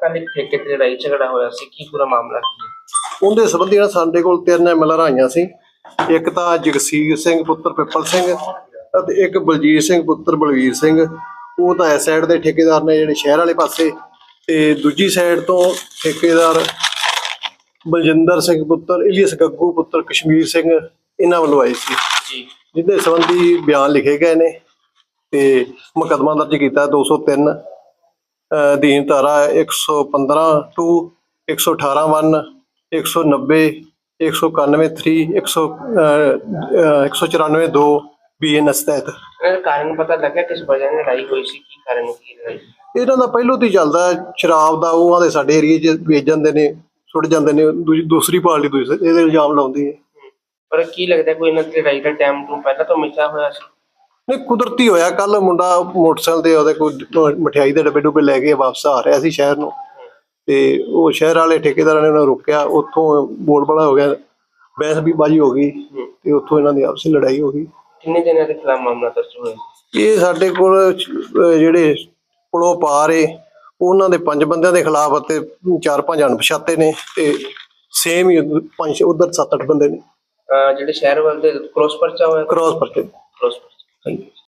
ਕੱਲ ਇੱਕ ਠੇਕੇ ਤੇ ਲੜਾਈ ਝਗੜਾ ਹੋਇਆ ਸੀ ਕੀ ਪੂਰਾ ਮਾਮਲਾ ਸੀ ਉਹਦੇ ਸੰਬੰਧੀ ਨਾਲ ਸਾਡੇ ਕੋਲ ਤਿੰਨ ਐਮਐਲਆਰ ਆਈਆਂ ਸੀ ਇੱਕ ਤਾਂ ਜਗਸੀਰ ਸਿੰਘ ਪੁੱਤਰ ਪਿੱਪਲ ਸਿੰਘ ਅਤੇ ਇੱਕ ਬਲਜੀਤ ਸਿੰਘ ਪੁੱਤਰ ਬਲਵੀਰ ਸਿੰਘ। ਉਹ ਤਾਂ ਇਸ ਸਾਈਡ ਦੇ ਠੇਕੇਦਾਰ ਨੇ ਜਿਹੜੇ ਸ਼ਹਿਰ ਵਾਲੇ ਪਾਸੇ ਤੇ ਦੂਜੀ ਸਾਈਡ ਤੋਂ ਠੇਕੇਦਾਰ ਬਲਜਿੰਦਰ ਸਿੰਘ ਪੁੱਤਰ ਇਲੀਅਸ ਗੱਗੂ ਪੁੱਤਰ ਕਸ਼ਮੀਰ ਸਿੰਘ ਇਹਨਾਂ ਵੱਲੋਂ ਆਏ ਸੀ। ਜੀ। ਜਿਹਦੇ ਸੰਬੰਧੀ ਬਿਆਨ ਲਿਖੇ ਗਏ ਨੇ ਤੇ ਮੁਕੱਦਮਾ ਦਰਜ ਕੀਤਾ 203 ਅਹ ਅਧੀਨ ਧਾਰਾ 115 ਟੂ 118 1 190 191 3 100 194 2 ਬੀਐਨਐਸ ਤਹਿਤ ਇਹਨਾਂ ਦਾ ਕਾਰਨ ਪਤਾ ਲੱਗਾ ਕਿਸ ਵਜ੍ਹਾ ਨਾਲ ਲੜਾਈ ਹੋਈ ਸੀ ਕੀ ਕਾਰਨ ਕੀ ਲੜਾਈ ਇਹਨਾਂ ਦਾ ਪਹਿਲੋਂ ਤੋਂ ਚੱਲਦਾ ਹੈ, ਸ਼ਰਾਬ ਦਾ ਉਹਨਾਂ ਦੇ ਸਾਡੇ ਏਰੀਏ 'ਚ ਵੇਚ ਜਾਂਦੇ ਨੇ ਸੁੱਟ ਜਾਂਦੇ ਨੇ ਦੂਜੀ ਦੂਸਰੀ ਪਾਰਟੀ ਦੂਸਰੇ ਇਹਦੇ ਇਲਜ਼ਾਮ ਲਾਉਂਦੀ ਹੈ। ਪਰ ਕੀ ਲੱਗਦਾ ਕੋਈ ਇਹਨਾਂ ਦੀ ਲੜਾਈ ਦਾ ਟਾਈਮ ਤੋਂ ਪਹਿਲਾਂ ਤੋਂ ਮਿੱਥਾ ਹੋਇਆ ਸੀ? ਨਹੀਂ ਕੁਦਰਤੀ ਹੋਇਆ। ਕੱਲ ਮੁੰਡਾ ਮੋਟਰਸਾਈਕਲ ਤੇ ਉਹਦੇ ਕੋਈ ਮਠਿਆਈ ਦੇ ਡੱਬੇ ਡੁੱਬੇ ਲੈ ਕੇ ਵਾਪਸ ਆ ਰਿਹਾ ਸੀ ਸ਼ਹਿਰ ਨੂੰ। ਤੇ ਉਹ ਸ਼ਹਿਰ ਵਾਲੇ ਠੇਕੇਦਾਰਾਂ ਨੇ ਉਹਨੂੰ ਰੋਕਿਆ। ਉੱਥੋਂ ਬੋਲ ਬੜਾ ਹੋ ਗਿਆ ਬਹਿਸ ਵੀ ਬਾਜੀ ਹੋ ਗਈ ਤੇ ਉੱਥੋਂ ਇਹਨਾਂ ਦੀ ਆਪਸੀ ਲੜਾਈ ਹੋ ਗਈ। ਕਿੰਨੇ ਜਣਿਆਂ ਦੇ ਖਿਲਾਫ ਮਾਮਲਾ ਦਰਜ ਹੋਇਆ? ਇਹ ਸਾਡੇ ਕੋਲ ਜਿਹੜੇ ਪੁਲੋਂ ਪਾਰ ਏ ਉਹਨਾਂ ਦੇ ਪੰਜ ਬੰਦਿਆਂ ਦੇ ਖਿਲਾਫ ਅਤੇ ਚਾਰ ਪੰਜ ਅਣਪਛਾਤੇ ਨੇ ਤੇ ਸੇਮ ਹੀ ਪੰਜ ਉਧਰ ਸੱਤ ਅੱਠ ਬੰਦੇ ਨੇ। ਜਿਹੜੇ ਸ਼ਹਿਰ ਵੱਲ ਦੇ ਕ੍ਰੋਸ ਪਰਚਾ ਹੋਇਆ? ਕ੍ਰਾਸ ਪਰਚੇ। ਕ੍ਰੋਸ ਪਰਚਾ ਹਾਂਜੀ